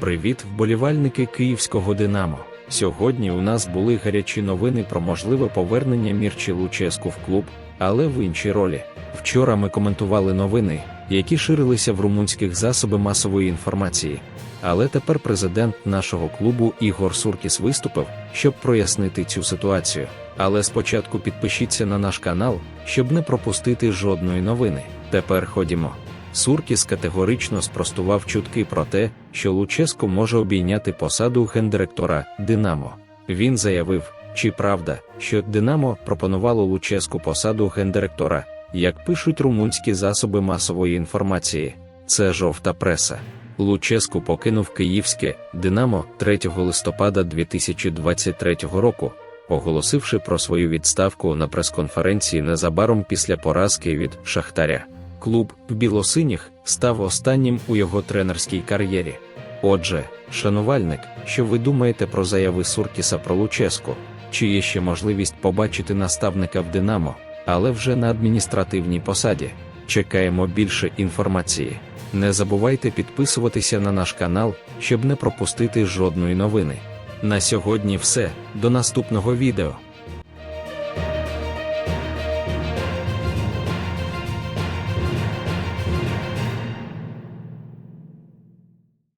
Привіт, вболівальники київського Динамо. Сьогодні у нас були гарячі новини про можливе повернення Мірчі Луческу в клуб, але в іншій ролі. Вчора ми коментували новини, які ширилися в румунських засобах масової інформації. Але тепер президент нашого клубу Ігор Суркіс виступив, щоб прояснити цю ситуацію. Але спочатку підпишіться на наш канал, щоб не пропустити жодної новини. Тепер ходімо. Суркіс категорично спростував чутки про те, що Луческо може обійняти посаду гендиректора Динамо. Він заявив, чи правда, що Динамо пропонувало Луческу посаду гендиректора, як пишуть румунські засоби масової інформації. Це жовта преса. Луческу покинув київське Динамо 3 листопада 2023 року, оголосивши про свою відставку на прес-конференції незабаром після поразки від Шахтаря. Клуб білосиніх став останнім у його тренерській кар'єрі. Отже, шанувальник, що ви думаєте про заяви Суркіса про Луческу? Чи є ще можливість побачити наставника в Динамо, але вже на адміністративній посаді? Чекаємо більше інформації. Не забувайте підписуватися на наш канал, щоб не пропустити жодної новини. На сьогодні все. До наступного відео.